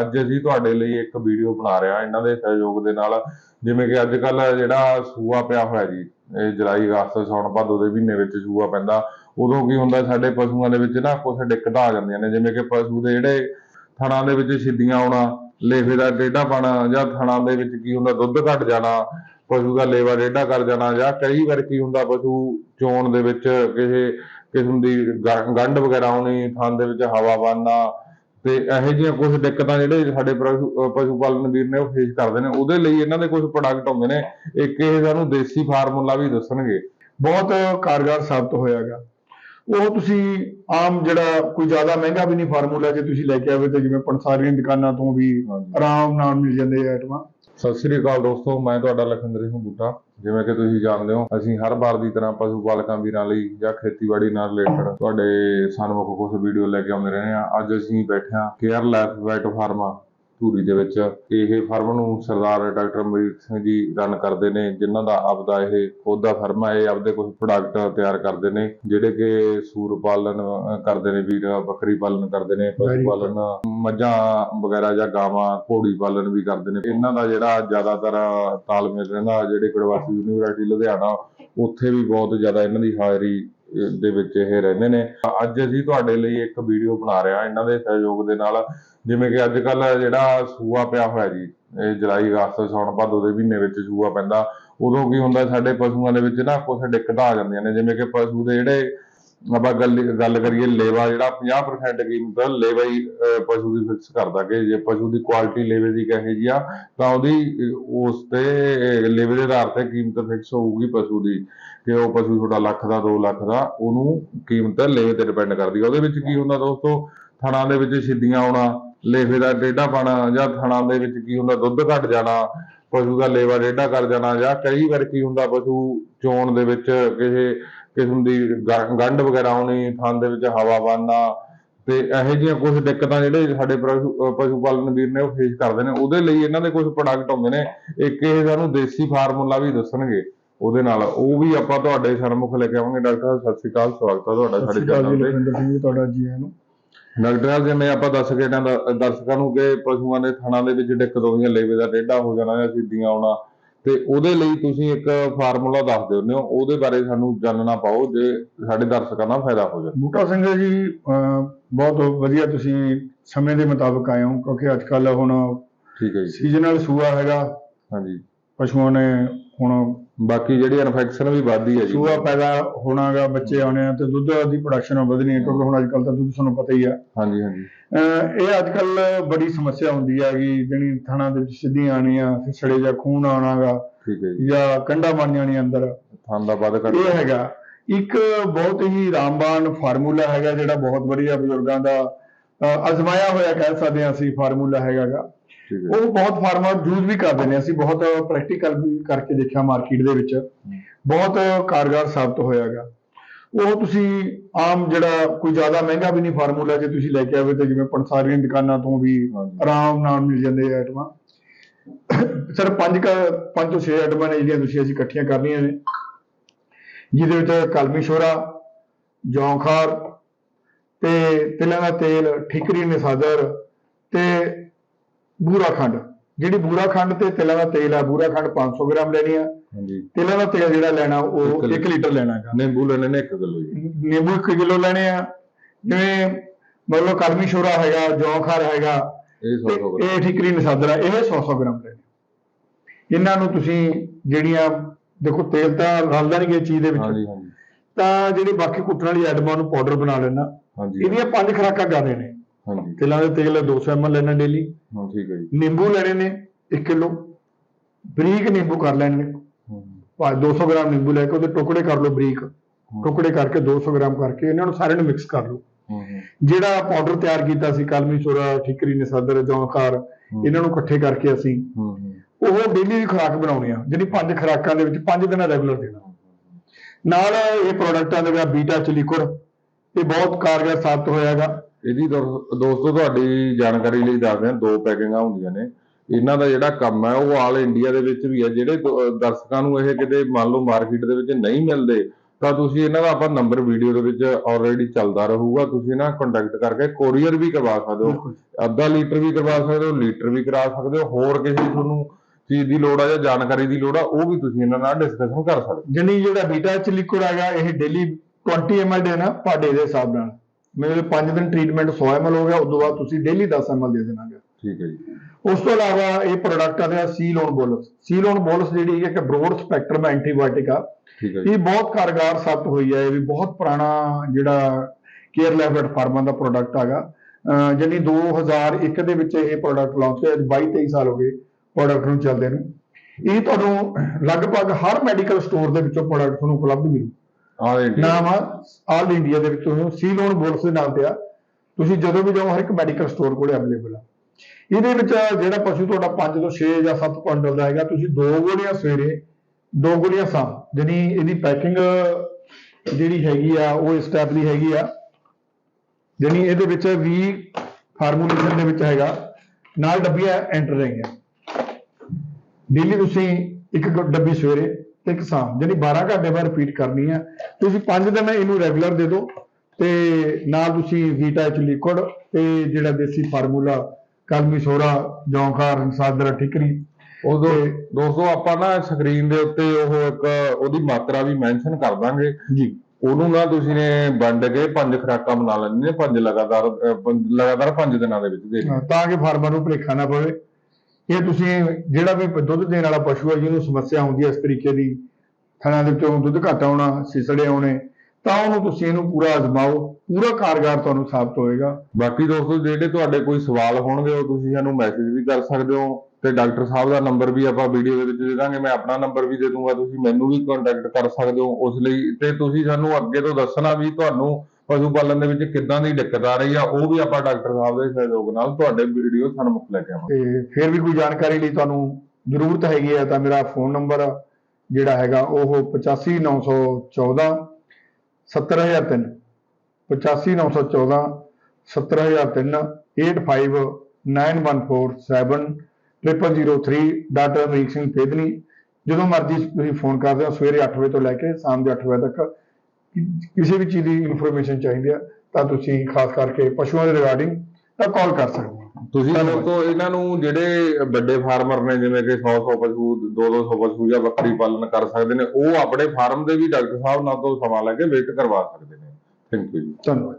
ਅੱਜ ਅਸੀਂ ਤੁਹਾਡੇ ਲਈ ਇੱਕ ਵੀਡੀਓ ਬਣਾ ਰਹੇ ਹਾਂ, ਇਹਨਾਂ ਦੇ ਸਹਿਯੋਗ ਦੇ ਨਾਲ। ਜਿਵੇਂ ਕਿ ਅੱਜ ਕੱਲ ਜਿਹੜਾ ਸੂਆ ਪਿਆ ਹੋਇਆ ਜੀ, ਇਹ ਜੁਲਾਈ ਅਗਸਤ ਸੌਣ ਭਾਦੋ ਦੇ ਮਹੀਨੇ ਵਿੱਚ ਸੂਆ ਪੈਂਦਾ। ਉਦੋਂ ਕੀ ਹੁੰਦਾ, ਸਾਡੇ ਪਸ਼ੂਆਂ ਦੇ ਵਿੱਚ ਨਾ ਕੁਝ ਦਿੱਕਤਾਂ ਆ ਜਾਂਦੀਆਂ ਨੇ। ਜਿਵੇਂ ਕਿ ਪਸ਼ੂ ਦੇ ਜਿਹੜੇ ਥਣਾਂ ਦੇ ਵਿੱਚ ਛਿੱਦੀਆਂ ਆਉਣਾ ਲੇਫੇ ਦਾ ਟੇਢਾ ਪਾਣਾ ਜਾਂ ਥਣਾਂ ਦੇ ਵਿੱਚ ਕੀ ਹੁੰਦਾ, ਦੁੱਧ ਘਟ ਜਾਣਾ, ਪਸ਼ੂ ਦਾ ਲੇਵਾ ਟੇਢਾ ਕਰ ਜਾਣਾ, ਜਾਂ ਕਈ ਵਾਰ ਕੀ ਹੁੰਦਾ, ਪਸ਼ੂ ਚੋਣ ਦੇ ਵਿੱਚ ਕਿਸੇ ਕਿਸਮ ਦੀ ਗੰਢ ਵਗੈਰਾ ਆਉਣੀ ਥਣ ਦੇ ਵਿੱਚ ਹਵਾ ਬਣਨਾ ਤੇ ਇਹੋ ਜਿਹੀਆਂ ਕੁਝ ਦਿੱਕਤਾਂ ਜਿਹੜੇ ਸਾਡੇ ਪਸ਼ੂ ਪਾਲਣ ਵੀਰ ਨੇ ਉਹ ਫੇਸ ਕਰਦੇ ਨੇ ਉਹਦੇ ਲਈ ਇਹਨਾਂ ਦੇ ਕੁਝ ਪ੍ਰੋਡਕਟ ਹੁੰਦੇ ਨੇ ਇੱਕ ਇਹ ਸਾਨੂੰ ਦੇਸੀ ਫਾਰਮੂਲਾ ਵੀ ਦੱਸਣਗੇ। ਬਹੁਤ ਕਾਰਗਰ ਸਾਬਤ ਹੋਇਆਗਾ। ਉਹ ਤੁਸੀਂ ਆਮ ਜਿਹੜਾ ਕੋਈ ਜ਼ਿਆਦਾ ਮਹਿੰਗਾ ਵੀ ਨਹੀਂ ਫਾਰਮੂਲਾ ਜੇ ਤੁਸੀਂ ਲੈ ਕੇ ਆਵੇ ਤੇ ਜਿਵੇਂ ਪੰਸਾਰੀਆਂ ਦੁਕਾਨਾਂ ਤੋਂ ਵੀ। ਆਰਾਮ ਨਾਲ ਮਿਲ ਜਾਂਦੇ ਆ ਆਈਟਮਾਂ। ਸਤਿ ਸ੍ਰੀ ਅਕਾਲ ਦੋਸਤੋ, ਮੈਂ ਤੁਹਾਡਾ ਲਖਿੰਦਰ ਸਿੰਘ ਬੂਟਾ। ਜਿਵੇਂ ਕਿ ਤੁਸੀਂ ਜਾਣਦੇ ਹੋ, ਅਸੀਂ ਹਰ ਵਾਰ ਦੀ ਤਰ੍ਹਾਂ ਪਸ਼ੂ ਪਾਲਕਾਂ ਵੀਰਾਂ ਲਈ ਜਾਂ ਖੇਤੀਬਾੜੀ ਨਾਲ ਰਿਲੇਟਡ ਤੁਹਾਡੇ ਸਨਮੁਖ ਕੁਝ ਵੀਡੀਓ ਲੈ ਕੇ ਆਉਂਦੇ ਰਹੇ ਹਾਂ। ਅੱਜ ਅਸੀਂ ਬੈਠੇ ਹਾਂ care life vet pharma. Dhuri ਦੇ ਵਿੱਚ ਇਹ ਫਾਰਮ ਨੂੰ ਸਰਦਾਰ ਡਾਕਟਰ ਅਮਰੀਕ ਸਿੰਘ ਜੀ ਰਨ ਕਰਦੇ ਨੇ ਜਿਨ੍ਹਾਂ ਦਾ ਆਪਦਾ ਇਹ ਖੁਦ ਦਾ ਫਰਮ ਹੈ ਇਹ ਆਪਦੇ ਕੁਝ ਪ੍ਰੋਡਕਟ ਤਿਆਰ ਕਰਦੇ ਨੇ ਜਿਹੜੇ ਕਿ ਸੂਰ ਪਾਲਣ ਕਰਦੇ ਨੇ ਵੀਰ ਬੱਕਰੀ ਪਾਲਣ ਕਰਦੇ ਨੇ ਪਸ਼ੂ. ਪਾਲਣ ਮੱਝਾਂ ਵਗੈਰਾ ਜਾਂ ਗਾਵਾਂ ਘੋੜੀ ਪਾਲਣ ਵੀ ਕਰਦੇ ਨੇ ਇਹਨਾਂ ਦਾ ਜਿਹੜਾ ਜ਼ਿਆਦਾਤਰ ਤਾਲਮੇਲ ਰਹਿੰਦਾ ਜਿਹੜੇ ਗੁਰਵਾਸੀ ਯੂਨੀਵਰਸਿਟੀ ਲੁਧਿਆਣਾ ਉੱਥੇ ਵੀ ਬਹੁਤ ਜ਼ਿਆਦਾ ਇਹਨਾਂ ਦੀ ਹਾਜ਼ਰੀ ਦੇ ਵਿੱਚ ਇਹ ਰਹਿੰਦੇ ਨੇ। ਅੱਜ ਅਸੀਂ ਤੁਹਾਡੇ ਲਈ ਇੱਕ ਵੀਡੀਓ ਬਣਾ ਰਹੇ ਹਾਂ ਇਹਨਾਂ ਦੇ ਸਹਿਯੋਗ ਦੇ ਨਾਲ। ਜਿਵੇਂ ਕਿ ਅੱਜ ਕੱਲ ਜਿਹੜਾ ਸੂਆ ਪਿਆ ਹੋਇਆ ਜੀ, ਇਹ ਜੁਲਾਈ ਅਗਸਤ ਸੌਣ ਭਾਦੋ ਦੇ ਮਹੀਨੇ ਵਿੱਚ ਸੂਆ ਪੈਂਦਾ। ਉਦੋਂ ਕੀ ਹੁੰਦਾ, ਸਾਡੇ ਪਸ਼ੂਆਂ ਦੇ ਵਿੱਚ ਨਾ ਕੁਝ ਦਿੱਕਤਾਂ ਆ ਜਾਂਦੀਆਂ ਨੇ। ਜਿਵੇਂ ਕਿ ਪਸ਼ੂ ਦੇ ਜਿਹੜੇ ਆਪਾਂ ਗੱਲ ਗੱਲ ਕਰੀਏ ਲੇਵਾ ਜਿਹੜਾ 50% ਕੀਮਤ ਲੇਵਾ ਹੀ ਪਸ਼ੂ ਦੀ ਫਿਕਸ ਕਰਦਾ ਕਿ ਜੇ ਪਸ਼ੂ ਦੀ ਕੁਆਲਿਟੀ ਲੇਵੇ ਦੀ ਕਹੇ ਜੀ ਆ, ਤਾਂ ਉਹਦੀ, ਉਸ ਤੇ ਲੇਵੇ ਦੇ ਆਧਾਰ ਤੇ ਕੀਮਤ ਫਿਕਸ ਹੋਊਗੀ ਪਸ਼ੂ ਦੀ, ਕਿ ਉਹ ਪਸ਼ੂ ਤੁਹਾਡਾ ਲੱਖ ਦਾ 2 ਲੱਖ ਦਾ, ਉਹਨੂੰ ਕੀਮਤ ਲੇਵੇ ਤੇ ਡਿਪੈਂਡ ਕਰਦੀ ਆ। ਉਹਦੇ ਵਿੱਚ ਕੀ ਹੁੰਦਾ ਦੋਸਤੋ? ਥਣਾਂ ਦੇ ਵਿੱਚ ਛਿੱਦੀਆਂ ਆਉਣਾ, ਲੇਵੇ ਦਾ ਟੇਢਾ ਪਾਣਾ, ਜਾਂ ਥਣਾਂ ਦੇ ਵਿੱਚ ਕੀ ਹੁੰਦਾ, ਦੁੱਧ ਘਟ ਜਾਣਾ, ਪਸ਼ੂ ਦਾ ਲੇਵਾ ਟੇਢਾ ਕਰ ਜਾਣਾ, ਜਾਂ ਕਈ ਵਾਰ ਕੀ ਹੁੰਦਾ, ਪਸ਼ੂ ਚੋਣ ਦੇ ਵਿੱਚ ਕਿਸੇ ਕਿਸਮ ਦੀ ਗੰਢ ਵਗੈਰਾ ਆਉਣੀ ਥਣ ਦੇ ਵਿੱਚ ਹਵਾ ਬਣਨਾ ਤੇ ਇਹੋ ਜਿਹੀਆਂ ਕੁਝ ਦਿੱਕਤਾਂ ਜਿਹੜੇ ਸਾਡੇ ਪਸ਼ੂ ਪਾਲਣ ਵੀਰ ਨੇ ਉਹ ਫੇਸ ਕਰਦੇ ਨੇ ਉਹਦੇ ਲਈ ਇਹਨਾਂ ਦੇ ਕੁਝ ਪ੍ਰੋਡਕਟ ਹੁੰਦੇ ਨੇ ਇੱਕ ਇਹ ਸਾਨੂੰ ਦੇਸੀ ਫਾਰਮੂਲਾ ਵੀ ਦੱਸਣਗੇ ਉਹਦੇ ਨਾਲ ਉਹ ਵੀ ਆਪਾਂ ਤੁਹਾਡੇ ਸਨਮੁਖ ਲੈ ਕੇ ਆਵਾਂਗੇ ਡਾਕਟਰ ਸਾਹਿਬ ਸਤਿ ਸ਼੍ਰੀ ਅਕਾਲ ਸਵਾਗਤ ਹੈ ਤੁਹਾਡਾ ਸਾਡੇ ਚੈਨਲ ਤੇ। ਤੁਹਾਡਾ ਜੀ ਆਇਆਂ ਨੂੰ। ਡਾਕਟਰ ਸਾਹਿਬ ਜਿਵੇਂ ਆਪਾਂ ਦੱਸ ਕੇ ਇਹਨਾਂ ਦਾ ਦਰਸ਼ਕਾਂ ਨੂੰ ਕਿ ਪਸ਼ੂਆਂ ਦੇ ਥਣਾਂ ਦੇ ਵਿੱਚ ਦਿੱਕਤ ਹੋਈਆਂ ਲੇਵੇ ਦਾ ਟੇਢਾ ਹੋ ਜਾਣਾ ਜਾਂ ਸਿੱਧੀਆਂ ਆਉਣਾ ਤੇ ਉਹਦੇ ਲਈ ਤੁਸੀਂ ਇੱਕ ਫਾਰਮੂਲਾ ਦੱਸ ਦਿੰਦੇ ਹੋ ਉਹਦੇ ਬਾਰੇ ਸਾਨੂੰ ਜਾਣਨਾ ਪਾਓ ਜੇ ਸਾਡੇ ਦਰਸ਼ਕਾਂ ਦਾ ਫਾਇਦਾ ਹੋ ਜਾਵੇ। ਬੂਟਾ ਸਿੰਘ ਜੀ ਬਹੁਤ ਵਧੀਆ ਤੁਸੀਂ ਸਮੇਂ ਦੇ ਮੁਤਾਬਕ ਆਏ ਹੋ ਕਿਉਂਕਿ ਅੱਜ ਕੱਲ ਹੁਣ ਠੀਕ ਹੈ ਜੀ। ਸੀਜ਼ਨਲ ਸੂਆ ਹੈਗਾ। ਹਾਂਜੀ। ਪਸ਼ੂਆਂ ਨੇ ਹੁਣ ਬਾਕੀ ਜਿਹੜੀ ਇਨਫੈਕਸ਼ਨ ਵੀ ਵੱਧਦੀ ਹੈ ਜੀ। ਸੂਆ ਪੈਦਾ ਹੋਣਾਗਾ ਬੱਚੇ ਆਉਣੇ ਆ ਤੇ ਦੁੱਧ ਦੀ ਪ੍ਰੋਡਕਸ਼ਨ ਵਧਣੀ ਹੈ ਕਿਉਂਕਿ ਹੁਣ ਅੱਜ ਕੱਲ ਤਾਂ ਦੁੱਧ ਤੁਹਾਨੂੰ ਪਤਾ ਹੀ ਆ। ਹਾਂਜੀ ਹਾਂਜੀ। ਇਹ ਅੱਜ ਕੱਲ ਬੜੀ ਸਮੱਸਿਆ ਹੁੰਦੀ ਹੈਗੀ ਜਿਹੜੀ ਥਣਾ ਦੇ ਵਿੱਚ ਸਿੱਧੀਆਂ ਆਣੀਆਂ ਫਿਰ ਸੜੇ ਜਾਂ ਖੂਨ ਆਉਣਾਗਾ ਠੀਕ ਹੈ ਜੀ। ਜਾਂ ਕੰਡਾ ਬਣ ਜਾਣੀ ਅੰਦਰ। ਥਣ ਦਾ ਵੱਧ ਘੱਟ। ਇਹ ਹੈਗਾ। ਇੱਕ ਬਹੁਤ ਹੀ ਰਾਮਬਾਨ ਫਾਰਮੂਲਾ ਹੈਗਾ ਜਿਹੜਾ ਬਹੁਤ ਵਧੀਆ ਬਜ਼ੁਰਗਾਂ ਦਾ ਅਜ਼ਮਾਇਆ ਹੋਇਆ ਕਹਿ ਸਕਦੇ ਹਾਂ ਅਸੀਂ ਫਾਰਮੂਲਾ ਹੈਗਾਗਾ। ਉਹ ਬਹੁਤ ਫਾਰਮਰ ਯੂਜ਼ ਵੀ ਕਰਦੇ ਨੇ ਅਸੀਂ ਬਹੁਤ ਪ੍ਰੈਕਟੀਕਲ ਵੀ ਕਰਕੇ ਦੇਖਿਆ ਮਾਰਕੀਟ ਦੇ ਵਿੱਚ। ਬਹੁਤ ਕਾਰਗਰ ਸਾਬਤ ਹੋਇਆਗਾ ਉਹ ਤੁਸੀਂ ਆਮ ਜਿਹੜਾ ਕੋਈ ਜ਼ਿਆਦਾ ਮਹਿੰਗਾ ਵੀ ਨਹੀਂ ਫਾਰਮੂਲਾ ਜੇ ਤੁਸੀਂ ਲੈ ਕੇ ਆਵੇ ਤੇ ਜਿਵੇਂ ਪੰਸਾਰੀਆਂ ਦੁਕਾਨਾਂ ਤੋਂ ਵੀ। ਆਰਾਮ ਨਾਲ ਮਿਲ ਜਾਂਦੇ ਆ ਆਈਟਮਾਂ ਸਿਰਫ ਪੰਜ ਕ ਪੰਜ ਤੋਂ 6 ਆਈਟਮਾਂ ਨੇ ਜਿਹੜੀਆਂ ਤੁਸੀਂ ਅਸੀਂ ਇਕੱਠੀਆਂ ਕਰਨੀਆਂ ਨੇ। ਜਿਹਦੇ ਵਿੱਚ ਕਲਮੀ ਸ਼ੋਰਾ ਜੌਂਖਾਰ ਤੇ ਤਿਲਾਂ ਦਾ ਤੇਲ ਠਿਕਰੀ ਨਸਾਦਰ ਤੇ ਬੂਰਾ ਖੰਡ। ਜਿਹੜੀ ਬੂਰਾ ਖੰਡ ਤੇ ਤਿਲਾਂ ਦਾ ਤੇਲ ਆ ਬੂਰਾ ਖੰਡ 500 ਗ੍ਰਾਮ ਲੈਣੀ ਆ। ਹਾਂਜੀ। ਤਿਲਾਂ ਦਾ ਤੇਲ ਜਿਹੜਾ ਲੈਣਾ ਉਹ ਇੱਕ 1 ਲੀਟਰ ਲੈਣਾ ਹੈਗਾ। ਨਿੰਬੂ ਲੈਣੇ ਨੇ 1 ਕਿਲੋ ਜੀ। ਨਿੰਬੂ 1 ਕਿਲੋ ਲੈਣੇ ਆ। ਜਿਵੇਂ ਮਤਲਬ ਕਲਮੀ ਸ਼ੋਰਾ ਹੈਗਾ ਜੌਂਖਾਰ ਹੈਗਾ ਇਹ 100 ਤੇ ਗ੍ਰਾਮ। ਇਹ ਠਿਕਰੀ ਨਸਾਦਰਾ ਇਹ 100-100 ਗ੍ਰਾਮ ਲੈਣੇ। ਇਹਨਾਂ ਨੂੰ ਤੁਸੀਂ ਜਿਹੜੀਆਂ ਦੇਖੋ ਤੇਲ ਤਾਂ ਰਲਦਾ ਨਹੀਂ ਇਹ ਚੀਜ਼ ਦੇ ਵਿੱਚ। ਹਾਂਜੀ ਹਾਂਜੀ। ਤਾਂ ਜਿਹੜੀ ਬਾਕੀ ਕੁੱਟਣ ਵਾਲੀ ਐਡਮਾਂ ਨੂੰ ਪਾਊਡਰ ਬਣਾ ਲੈਣਾ। ਇਹਦੀਆਂ ਪੰਜ ਖੁਰਾਕਾਂ ਕਰਨੇ ਨੇ। ਹਾਂਜੀ। ਤਿਲਾਂ ਦੇ ਤੇਲ 200 ml ਲੈਣਾ ਡੇਲੀ ਹਾਂ ਠੀਕ ਹੈ ਜੀ। ਨਿੰਬੂ ਲੈਣੇ ਨੇ 1 ਕਿਲੋ। ਬਰੀਕ ਨਿੰਬੂ ਕਰ ਲੈਣੇ ਨੇ। ਭਾਵੇਂ 200 ਗ੍ਰਾਮ ਨਿੰਬੂ ਲੈ ਕੇ ਉਹਦੇ ਟੁਕੜੇ ਕਰ ਲਓ ਬਰੀਕ। ਟੁਕੜੇ ਕਰਕੇ 200 ਗ੍ਰਾਮ ਕਰਕੇ ਇਹਨਾਂ ਨੂੰ ਸਾਰਿਆਂ ਨੂੰ ਮਿਕਸ ਕਰ ਲਓ। ਜਿਹੜਾ ਪਾਊਡਰ ਤਿਆਰ ਕੀਤਾ ਸੀ ਕਲਮੀ ਛੋਰਾ ਠਿਕਰੀ ਨਸਾਦਰ ਜੌਂਕਾਰ ਇਹਨਾਂ ਨੂੰ ਇਕੱਠੇ ਕਰਕੇ ਅਸੀਂ ਉਹ ਡੇਲੀ ਦੀ ਖੁਰਾਕ ਬਣਾਉਣੀ ਆ ਜਿਹੜੀ ਪੰਜ ਖੁਰਾਕਾਂ ਦੇ ਵਿੱਚ ਪੰਜ ਦਿਨਾਂ ਰੈਗੂਲਰ ਦੇਣਾ। ਨਾਲ ਇਹ ਪ੍ਰੋਡਕਟਾਂ ਦੇ ਵਿੱਚ ਬੀਟਾ ਚ ਲਿਕੁਇਡ ਇਹ ਬਹੁਤ ਕਾਰਗਰ ਸਾਬਤ ਹੋਇਆਗਾ ਇਹਦੀ ਦੋਸਤੋ ਤੁਹਾਡੀ ਜਾਣਕਾਰੀ ਲਈ ਦੱਸਦੇ ਹਾਂ ਦੋ ਪੈਕਿੰਗਾਂ ਹੁੰਦੀਆਂ ਨੇ। ਇਹਨਾਂ ਦਾ ਜਿਹੜਾ ਕੰਮ ਹੈ ਉਹ ਆਲ ਇੰਡੀਆ ਦੇ ਵਿੱਚ ਵੀ ਹੈ। ਜਿਹੜੇ ਦਰਸ਼ਕਾਂ ਨੂੰ ਇਹ ਕਿਤੇ ਮੰਨ ਲਓ ਮਾਰਕੀਟ ਦੇ ਵਿੱਚ ਨਹੀਂ ਮਿਲਦੇ ਤਾਂ ਤੁਸੀਂ ਇਹਨਾਂ ਦਾ ਆਪਾਂ ਨੰਬਰ ਵੀਡੀਓ ਦੇ ਵਿੱਚ ਆਲਰੇਡੀ ਚੱਲਦਾ ਰਹੂਗਾ। ਤੁਸੀਂ ਨਾ ਕੰਟੈਕਟ ਕਰਕੇ ਕੋਰੀਅਰ ਵੀ ਕਰਵਾ ਸਕਦੇ ਹੋ। ਅੱਧਾ ਲੀਟਰ ਵੀ ਕਰਵਾ ਸਕਦੇ ਹੋ ਲੀਟਰ ਵੀ ਕਰਾ ਸਕਦੇ ਹੋ। ਹੋਰ ਕਿਸੇ ਤੁਹਾਨੂੰ ਚੀਜ਼ ਦੀ ਲੋੜ ਆ ਜਾਂ ਜਾਣਕਾਰੀ ਦੀ ਲੋੜ ਆ ਉਹ ਵੀ ਤੁਸੀਂ ਇਹਨਾਂ ਨਾਲ ਡਿਸਕਸ਼ਨ ਕਰ ਸਕਦੇ ਹੋ। ਜਿਹੜਾ ਬੀਟਾ ਚ ਲਿਕੁਇਡ ਹੈਗਾ ਇਹ ਡੇਲੀ 20 ml ਦੇਣਾ ਪਰ ਡੇ ਦੇ ਹਿਸਾਬ ਨਾਲ। ਮਤਲਬ 5 ਦਿਨ ਟ੍ਰੀਟਮੈਂਟ 100 ml ਹੋ ਗਿਆ ਉਸ ਤੋਂ ਬਾਅਦ ਤੁਸੀਂ ਡੇਲੀ 10 ml ਦੇ ਦੇਣਾ। ਠੀਕ ਹੈ ਜੀ। ਉਸ ਤੋਂ ਇਲਾਵਾ ਇਹ ਪ੍ਰੋਡਕਟ ਆ ਸੀਲੋਨ ਬੋਲਸ ਸੀਲੋਨ ਬੋਲਸ ਜਿਹੜੀ ਹੈ ਕਿ ਬ੍ਰੋਡ ਸਪੈਕਟਰਮ ਐਂਟੀਬਾਇਓਟਿਕ ਆ। ਇਹ ਬਹੁਤ ਕਾਰਗਰ ਸਾਬਤ ਹੋਈ ਹੈ ਇਹ ਵੀ ਬਹੁਤ ਪੁਰਾਣਾ ਜਿਹੜਾ ਕੇਅਰ ਲੈਬਟ ਫਾਰਮਾ ਦਾ ਪ੍ਰੋਡਕਟ ਹੈਗਾ ਜਾਣੀ 2001 ਦੇ ਵਿੱਚ ਇਹ ਪ੍ਰੋਡਕਟ ਲਾਂਚ ਹੋਇਆ 22 23 ਸਾਲ ਹੋ ਗਏ ਪ੍ਰੋਡਕਟ ਨੂੰ ਚੱਲਦੇ ਨੂੰ। ਇਹ ਤੁਹਾਨੂੰ ਲਗਭਗ ਹਰ ਮੈਡੀਕਲ ਸਟੋਰ ਦੇ ਵਿੱਚੋਂ ਪ੍ਰੋਡਕਟ ਤੁਹਾਨੂੰ ਉਪਲਬਧ ਮਿਲੂ। ਆਹ ਇੰਡੀਆ। ਨਾਮ ਆ ਆਲ ਇੰਡੀਆ ਦੇ ਵਿੱਚ ਤੁਹਾਨੂੰ ਸੀਲੋਨ ਬੋਲਸ ਦੇ ਨਾਮ ਤੇ ਆ। ਤੁਸੀਂ ਜਦੋਂ ਵੀ ਜਾਓ, ਹਰ ਇੱਕ ਮੈਡੀਕਲ ਸਟੋਰ ਕੋਲੇ ਅਵੇਲੇਬਲ ਆ। ਇਹਦੇ ਵਿੱਚ ਜਿਹੜਾ ਪਸ਼ੂ ਤੁਹਾਡਾ 5 ਤੋਂ 6 ਜਾਂ 7 ਕੁਇੰਟਲ ਦਾ ਹੈਗਾ, ਤੁਸੀਂ ਦੋ ਗੋਲੀਆਂ ਸਵੇਰੇ, ਦੋ ਗੋਲੀਆਂ ਸ਼ਾਮ ਜਾਣੀ ਇਹਦੀ ਪੈਕਿੰਗ ਜਿਹੜੀ ਹੈਗੀ ਆ, ਉਹ ਇਸ ਟਾਈਪ ਦੀ ਹੈਗੀ ਆ। ਜਾਣੀ ਇਹਦੇ ਵਿੱਚ ਵੀ ਫਾਰਮੂਲੇਸ਼ਨ ਦੇ ਵਿੱਚ ਹੈਗਾ, ਨਾਲ ਡੱਬੀਆਂ ਐਂਟਰ ਰਹੀਆਂ ਡੇਲੀ ਤੁਸੀਂ ਇੱਕ ਡੱਬੀ ਸਵੇਰੇ ਇੱਕ ਸ਼ਾਮ ਜਿਹੜੀ 12 ਘੰਟੇ ਬਾਅਦ ਰਿਪੀਟ ਕਰਨੀ ਹੈ ਤੁਸੀਂ 5 ਦਿਨ ਇਹਨੂੰ ਰੈਗੂਲਰ ਦੇ ਦਿਓ ਤੇ ਨਾਲ ਤੁਸੀਂ ਵੀਟਾ ਚ ਲਿਕੁਇਡ ਤੇ ਜਿਹੜਾ ਦੇਸੀ ਫਾਰਮੂਲਾ ਕਲਮੀ ਸੋਰਾ ਜੌਂਖਾਰ ਸਾਦਰਾ ਠਿਕਰੀ ਉਦੋਂ ਦੋਸਤੋ ਆਪਾਂ ਨਾ ਸਕਰੀਨ ਦੇ ਉੱਤੇ ਉਹ ਇੱਕ ਉਹਦੀ ਮਾਤਰਾ ਵੀ ਮੈਂਸ਼ਨ ਕਰ ਦਾਂਗੇ। ਜੀ। ਉਹਨੂੰ ਨਾ ਤੁਸੀਂ ਨੇ ਵੰਡ ਕੇ ਪੰਜ ਖੁਰਾਕਾਂ ਬਣਾ ਲੈਣੀਆਂ ਨੇ ਪੰਜ ਲਗਾਤਾਰ ਪੰਜ- ਲਗਾਤਾਰ ਪੰਜ ਦਿਨਾਂ ਦੇ ਵਿੱਚ ਦੇ ਤਾਂ ਕਿ ਫਾਰਮਰ ਨੂੰ ਭੁਲੇਖਾ ਨਾ ਪਵੇ। ਇਹ ਤੁਸੀਂ ਜਿਹੜਾ ਵੀ ਦੁੱਧ ਦੇਣ ਵਾਲਾ ਪਸ਼ੂ ਹੈ ਜਿਹਨੂੰ ਸਮੱਸਿਆ ਹੁੰਦੀ ਹੈ ਇਸ ਤਰੀਕੇ ਦੀ, ਥਣਾ ਦੇ ਵਿੱਚੋਂ ਦੁੱਧ ਘੱਟ ਆਉਣਾ, ਸਿਸੜੇ ਆਉਣੇ, ਤਾਂ ਉਹਨੂੰ ਤੁਸੀਂ ਇਹਨੂੰ ਪੂਰਾ ਅਜ਼ਮਾਓ, ਪੂਰਾ ਕਾਰਗਰ ਤੁਹਾਨੂੰ ਸਾਬਤ ਹੋਏਗਾ। ਬਾਕੀ ਦੋਸਤੋ, ਜਿਹੜੇ ਤੁਹਾਡੇ ਕੋਈ ਸਵਾਲ ਹੋਣਗੇ, ਉਹ ਤੁਸੀਂ ਸਾਨੂੰ ਮੈਸੇਜ ਵੀ ਕਰ ਸਕਦੇ ਹੋ ਤੇ ਡਾਕਟਰ ਸਾਹਿਬ ਦਾ ਨੰਬਰ ਵੀ ਆਪਾਂ ਵੀਡੀਓ ਦੇ ਵਿੱਚ ਦੇ ਦਾਂਗੇ, ਮੈਂ ਆਪਣਾ ਨੰਬਰ ਵੀ ਦੇ ਦੂੰਗਾ, ਤੁਸੀਂ ਮੈਨੂੰ ਵੀ ਕੰਟੈਕਟ ਕਰ ਸਕਦੇ ਹੋ ਉਸ ਲਈ ਤੇ ਤੁਸੀਂ ਸਾਨੂੰ ਅੱਗੇ ਤੋਂ ਦੱਸਣਾ ਵੀ ਤੁਹਾਨੂੰ ਪਸ਼ੂ ਪਾਲਣ ਦੇ ਵਿੱਚ ਕਿੱਦਾਂ ਦੀ ਦਿੱਕਤ ਆ ਰਹੀ ਆ, ਉਹ ਵੀ ਆਪਾਂ ਡਾਕਟਰ ਸਾਹਿਬ ਦੇ ਸਹਿਯੋਗ ਨਾਲ ਤੁਹਾਡੇ ਵੀਡੀਓ ਸਨਮੁਖ ਲੈ ਕੇ ਆਵਾਂਗੇ। ਤੇ ਫਿਰ ਵੀ ਕੋਈ ਜਾਣਕਾਰੀ ਲਈ ਤੁਹਾਨੂੰ ਜ਼ਰੂਰਤ ਹੈਗੀ ਹੈ ਤਾਂ ਮੇਰਾ ਫੋਨ ਨੰਬਰ ਜਿਹੜਾ ਹੈਗਾ ਉਹ 85914 70003 85914 70003 859147 0003 ਡਾਕਟਰ ਅਮਰੀਕ ਸਿੰਘ ਪੇਦਨੀ ਜਦੋਂ ਮਰਜ਼ੀ ਤੁਸੀਂ ਫੋਨ ਕਰਦੇ ਹੋ, ਸਵੇਰੇ 8 ਵਜੇ ਤੋਂ ਲੈ ਕੇ ਸ਼ਾਮ ਦੇ 8 ਵਜੇ ਤੱਕ ਕਿਸੇ ਵੀ ਚੀਜ਼ ਦੀ ਇਨਫੋਰਮੇਸ਼ਨ ਚਾਹੀਦੀ ਹੈ ਤਾਂ ਤੁਸੀਂ ਖਾਸ ਕਰਕੇ ਪਸ਼ੂਆਂ ਦੇ ਰਿਗਾਰਡਿੰਗ ਤਾਂ ਕਾਲ ਕਰ ਸਕਦੇ ਹੋ। ਤੁਸੀਂ ਧੰਨਵਾਦ। ਦੋਸਤੋ ਇਹਨਾਂ ਨੂੰ ਜਿਹੜੇ ਵੱਡੇ ਫਾਰਮਰ ਨੇ ਜਿਵੇਂ ਕਿ 100 100 ਪਸ਼ੂ 200 ਪਸ਼ੂ ਜਾਂ ਬੱਕਰੀ ਪਾਲਣ ਕਰ ਸਕਦੇ ਨੇ ਉਹ ਆਪਣੇ ਫਾਰਮ ਦੇ ਵੀ ਡਾਕਟਰ ਸਾਹਿਬ ਨਾਲ ਤੋਂ ਸਮਾਂ ਲੈ ਕੇ ਵਿਜ਼ਿਟ ਕਰਵਾ ਸਕਦੇ ਨੇ। ਥੈਂਕ ਯੂ ਜੀ। ਧੰਨਵਾਦ।